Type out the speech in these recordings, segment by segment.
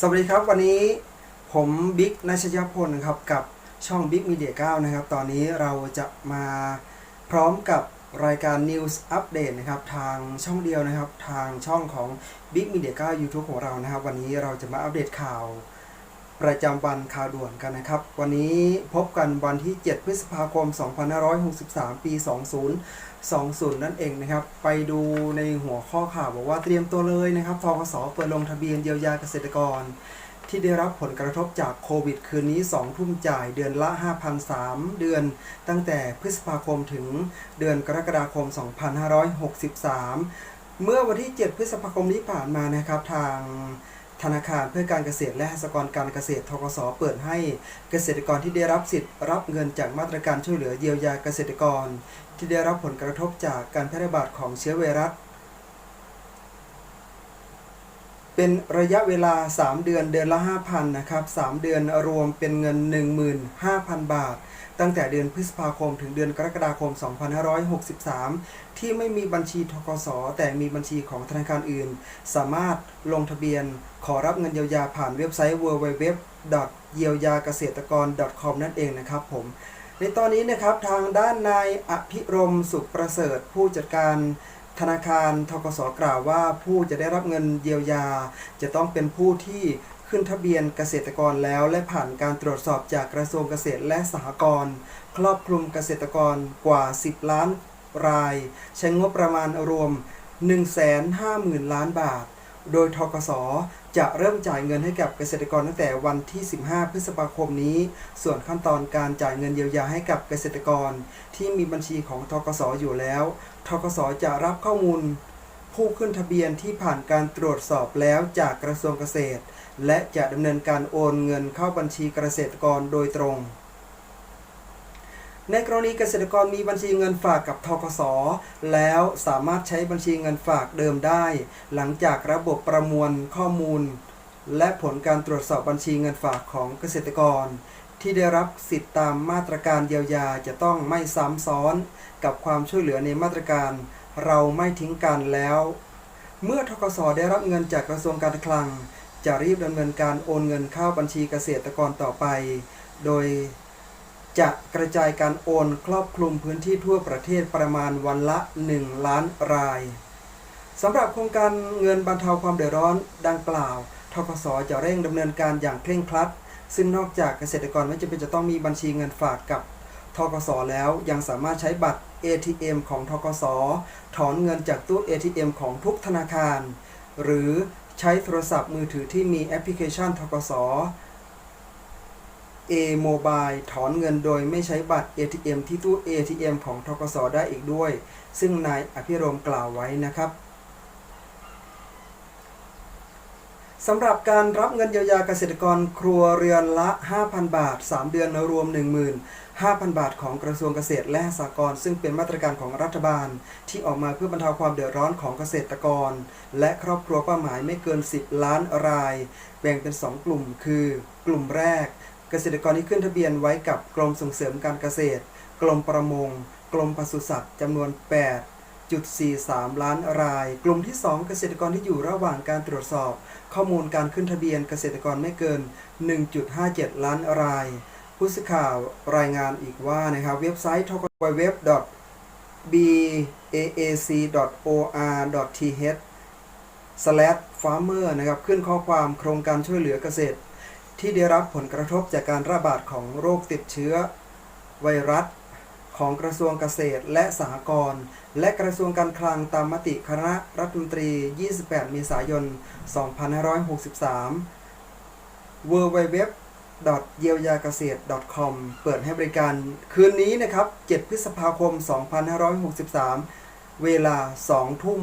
สวัสดีครับวันนี้ผมบิ๊กนัชยพลครับกับช่อง Big Media 9 นะครับ ตอนนี้เราจะมาพร้อมกับรายการ News Update นะครับ ทางช่องเดียวนะครับ ทางช่องของ Big Media 9 YouTube ของเรานะครับ วันนี้เราจะมาอัปเดตข่าว ประจำวันข่าวด่วนกันนะครับ วันนี้พบกันวันที่ 7 พฤษภาคม 2563 ปี 2020 นั่นเองนะครับ ไปดูในหัวข้อข่าวบอกว่าเตรียมตัวเลยนะครับทกสเปิดลงทะเบียนเยียวยาเกษตรกร ที่ได้รับผลกระทบจากโควิด คืนนี้ 2 ทุ่มจ่ายเดือนละ 5,003 เดือน ตั้งแต่พฤษภาคมถึงเดือนกรกฎาคม 2563 เมื่อวันที่ 7 พฤษภาคมที่ผ่านมานะครับทาง ธนาคารเพื่อการเกษตรและสหกรณ์การเกษตรทกศเปิดให้เกษตรกรที่ได้รับสิทธิ์รับเงินจากมาตรการช่วยเหลือเยียวยาเกษตรกร ที่ได้รับผลกระทบจากการแพร่ระบาดของเชื้อไวรัส เป็นระยะเวลา 3 เดือนเดือนละ 5,000นะครับ3เดือนรวมเป็นเงิน 15,000 บาท ตั้งแต่เดือนพฤษภาคมถึงเดือนกรกฎาคม 2563 ที่ไม่มีบัญชีทกสแต่มีบัญชีของธนาคารอื่น สามารถลงทะเบียนขอรับเงินเยียวยาผ่านเว็บไซต์ www. เยียวยาเกษตรกร .com นั่นเองนะครับผมในตอนนี้นะครับทางด้านนายอภิรมสุขประเสริฐผู้จัดการ ธนาคารทกสกล่าวว่าผู้จะได้รับเงินเยียวยา จะต้องเป็นผู้ที่ขึ้นทะเบียนเกษตรกรแล้วและผ่านการตรวจสอบจากกระทรวงเกษตรและสหกรณ์ครอบคลุมเกษตรกรกว่า 10 ล้านราย ใช้งบประมาณรวม 150,000 ล้านบาท โดยทกสจะเริ่มจ่ายเงินให้กับเกษตรกรตั้งแต่วันที่ 15 พฤษภาคมนี้ ส่วนขั้นตอนการจ่ายเงินเยียวยาให้กับเกษตรกร ที่มีบัญชีของทกสอยู่แล้ว ทกสจะรับข้อมูล ผู้ขึ้นทะเบียนที่ผ่านการตรวจสอบแล้วจากกระทรวงเกษตร และจะดำเนินการโอนเงินเข้าบัญชีเกษตรกรโดยตรง ในกรณีเกษตรกรมีบัญชีเงินฝากกับทกสแล้วสามารถใช้บัญชีเงินฝากเดิมได้ หลังจากระบบประมวลข้อมูล และผลการตรวจสอบบัญชีเงินฝากของเกษตรกร ที่ได้รับสิทธิตามมาตรการเยียวยาจะต้องไม่ซ้ำซ้อน กับความช่วยเหลือในมาตรการ เราไม่ทิ้งกันแล้ว เมื่อทกสได้รับเงินจากกระทรวงการคลัง จะรีบดำเนินการโอนเงินเข้าบัญชีเกษตรกรต่อไป โดย จะกระจายการโอนครอบคลุมพื้นที่ทั่วประเทศประมาณวันละ 1 ล้านรายสำหรับโครงการเงินบรรเทาความเดือดร้อนดังกล่าวทกสจะเร่งดำเนินการอย่างเคร่งครัด ซึ่งนอกจากเกษตรกรไม่จำเป็นจะต้องมีบัญชีเงินฝากกับทกสแล้วยังสามารถใช้บัตร ATM ของทกสถอนเงินจากตู้ ATM ของทุกธนาคาร หรือใช้โทรศัพท์มือถือที่มีแอปพลิเคชันทกส A-Mobile ถอนเงินโดยไม่ใช้บัตร ATM ที่ตู้ ATM ของทกสได้อีกด้วย ซึ่งนายอภิรมกล่าวไว้นะครับสำหรับการรับเงินเยียวยาเกษตรกรครัวเรือนละ 5,000 บาท 3 เดือนรวม 15,000 บาทของกระทรวงเกษตรและสหกรณ์ซึ่งเป็นมาตรการของรัฐบาล ที่ออกมาเพื่อบรรเทาความเดือดร้อนของเกษตรกร และครอบครัวเป้าหมายไม่เกิน 10 ล้านราย แบ่งเป็น 2 กลุ่ม คือ กลุ่มแรก เกษตรกรที่ขึ้นทะเบียนไว้กับกรมส่งเสริมการเกษตร กรมประมง กรมปศุสัตว์จำนวน 8.43 ล้านราย กลุ่มที่ 2 เกษตรกรที่อยู่ระหว่างการตรวจสอบ ข้อมูลการขึ้นทะเบียนเกษตรกรไม่เกิน 1.57 ล้านราย ผู้สื่อข่าวรายงานอีกว่านะครับเว็บไซต์ทกเว็บ baac.or.th slash farmer นะครับขึ้นข้อความโครงการช่วยเหลือเกษตร ที่ได้รับผลกระทบจากการระบาดของโรคติดเชื้อ ไวรัส ของกระทรวงเกษตรและสหกรณ์และกระทรวงการคลังตามมติคณะรัฐมนตรี 28 เมษายน 2563 w w w เยียวยาเกษตร .com เปิดให้บริการคืนนี้นะครับ 7 พฤษภาคม 2563 เวลา 2 ทุ่ม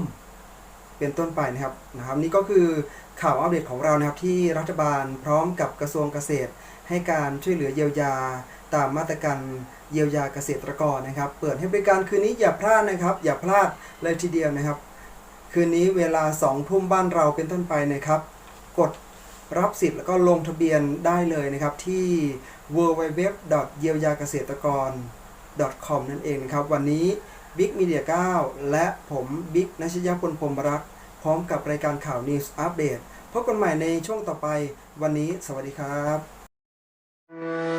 เป็นต้นไปนะครับนะครับ นี่ก็คือข่าวอัปเดตของเรานะครับที่รัฐบาลพร้อมกับกระทรวงเกษตร ให้การช่วยเหลือเยียวยา ตามมาตรการเยียวยาเกษตรกรนะครับ เปิดให้บริการคืนนี้อย่าพลาดนะครับ อย่าพลาดเลยทีเดียวนะครับ คืนนี้เวลา2ทุ่มบ้านเราเป็นต้นไปนะครับ กดรับสิทธิ์แล้วก็ลงทะเบียนได้เลยนะครับที่ www. เยียวยาเกษตรกร .com นั่นเองนะครับ วันนี้ บิ๊กมีเดีย9และผมบิ๊กนัชยพลพรมรักษ์พร้อมกับรายการข่าวนิวส์อัปเดตพบกันใหม่ในช่วงต่อไป วันนี้สวัสดีครับ